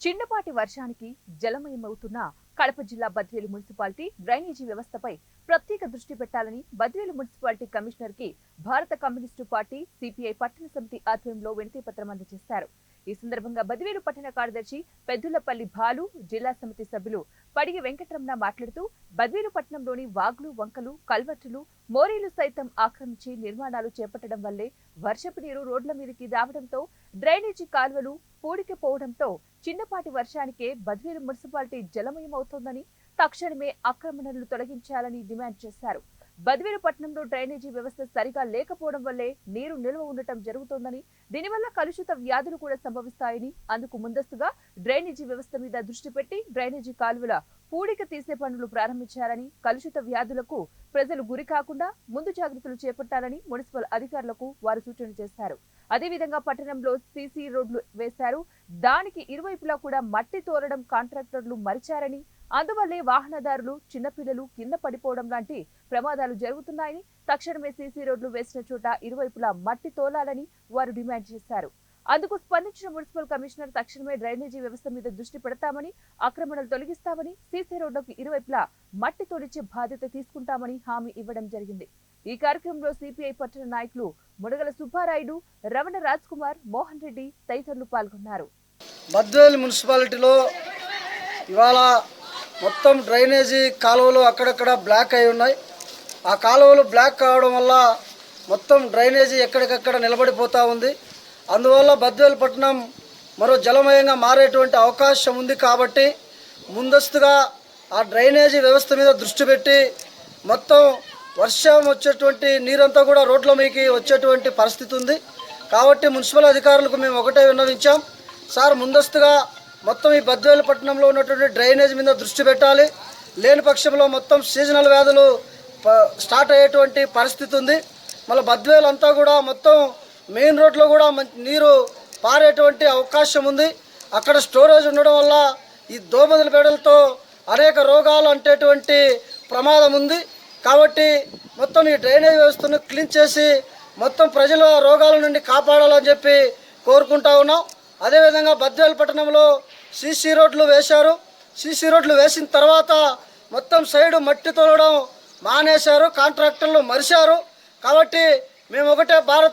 చిన్నపాటి వర్షానికి జలమయమవుతున్న కడప జిల్లా బద్వేలు మున్సిపాలిటీ డ్రైనేజీ వ్యవస్థపై ప్రత్యేక దృష్టి పెట్టాలని బద్వేలు మున్సిపాలిటీ కమిషనర్కి భారత కమ్యూనిస్టు పార్టీ సిపిఐ పట్టణ సమితి ఆధ్వర్యంలో వినతి పత్రం అందజేశారు. ఈ సందర్భంగా బదివేలు పట్టణ కార్యదర్శి పెద్దులపల్లి భాలు జిల్లా సమితి సభ్యులు పడిగి వెంకటరమణ మాట్లాడుతూ బద్వేలు పట్టణంలోని వాగులు వంకలు కల్వర్టులు మోరీలు సైతం ఆక్రమించి నిర్మాణాలు చేపట్టడం వల్లే వర్షపు నీరు రోడ్ల మీదకి రావడంతో డ్రైనేజీ కాల్వలు పూడికిపోవడంతో చిన్నపాటి వర్షానికే బద్వేలు మున్సిపాలిటీ జలమయమవుతోందని తక్షణమే ఆక్రమణలు తొలగించాలని డిమాండ్ చేశారు. బద్వేలుపట్నంలో డ్రైనేజీ వ్యవస్థ సరిగా లేకపోవడం వల్లే నీరు నిల్వ ఉండటం జరుగుతోందని దీనివల్ల కలుషిత వ్యాధులు కూడా సంభవిస్తాయని అందుకు ముందస్తుగా డ్రైనేజీ వ్యవస్థ మీద దృష్టి పెట్టి డ్రైనేజీ కాలువల పూడిక తీసే పనులు ప్రారంభించారని కలుషిత వ్యాధులకు ప్రజలు గురి కాకుండా ముందు జాగ్రత్తలు చేపట్టాలని మున్సిపల్ అధికారులకు వారు సూచన చేశారు. అదేవిధంగా పట్టణంలో సీసీ రోడ్లు వేశారు. దానికి ఇరువైపులా కూడా మట్టి తోలడం కాంట్రాక్టర్లు మరిచారని అందువల్లే వాహనదారులు చిన్నపిల్లలు కింద పడిపోవడం లాంటి ప్రమాదాలు జరుగుతున్నాయని తక్షణమే సీసీ రోడ్లు వేసిన చోట ఇరువైపులా మట్టి తోలాలని వారు డిమాండ్ చేశారు. అందుకు స్పందించిన మున్సిపల్ కమిషనర్ తక్షణమే డ్రైనేజీ వ్యవస్థ మీద దృష్టి పెడతామని ఆక్రమణలు తొలగిస్తామని సీసీ రోడ్డుకు ఇరువైపులా మట్టి తొడిచే బాధ్యత తీసుకుంటామని హామీ ఇవ్వడం జరిగింది. ఈ కార్యక్రమంలో సిపిఐ పట్టణ నాయకులు ముడగల సుబ్బారాయుడు రమణ రాజ్ కుమార్ మోహన్ రెడ్డి తదితరులు పాల్గొన్నారు. బద్వేల్ మున్సిపాలిటీలో ఇవాళ మొత్తం డ్రైనేజీ కాలువలు అక్కడక్కడ బ్లాక్ అయి ఉన్నాయి. ఆ కాలువలు బ్లాక్ కావడం వల్ల మొత్తం డ్రైనేజీ ఎక్కడికక్కడ నిలబడిపోతూ ఉంది. అందువల్ల బద్వేలు పట్టణం మరో జలమయంగా మారేటువంటి అవకాశం ఉంది కాబట్టి ముందస్తుగా ఆ డ్రైనేజీ వ్యవస్థ మీద దృష్టి పెట్టి మొత్తం వర్షం వచ్చేటువంటి నీరంతా కూడా రోడ్ల మీకి వచ్చేటువంటి పరిస్థితి ఉంది. కాబట్టి మున్సిపల్ అధికారులకు మేము ఒకటే విన్నవించాం. సార్ ముందస్తుగా మొత్తం ఈ బద్వేలు పట్టణంలో ఉన్నటువంటి డ్రైనేజ్ మీద దృష్టి పెట్టాలి. లేని పక్షంలో మొత్తం సీజనల్ వ్యాధులు ప- స్టార్ట్ అయ్యేటువంటి పరిస్థితి ఉంది. మళ్ళీ బద్వేలు అంతా కూడా మొత్తం మెయిన్ రోడ్లో కూడా మంచి నీరు పారేటువంటి అవకాశం ఉంది. అక్కడ స్టోరేజ్ ఉండడం వల్ల ఈ దోమదల పేడలతో అనేక రోగాలు అంటేటువంటి ప్రమాదం ఉంది. కాబట్టి మొత్తం ఈ డ్రైనేజ్ వ్యవస్థను క్లీన్ చేసి మొత్తం ప్రజల రోగాల నుండి కాపాడాలని చెప్పి కోరుకుంటా ఉన్నాం. అదేవిధంగా బద్వేల్ పట్టణంలో సీసీ రోడ్లు వేశారు. సీసీ రోడ్లు వేసిన తర్వాత మొత్తం సైడు మట్టి తోలడం మానేశారు. కాంట్రాక్టర్లు మరిశారు. కాబట్టి మేము ఒకటే భారత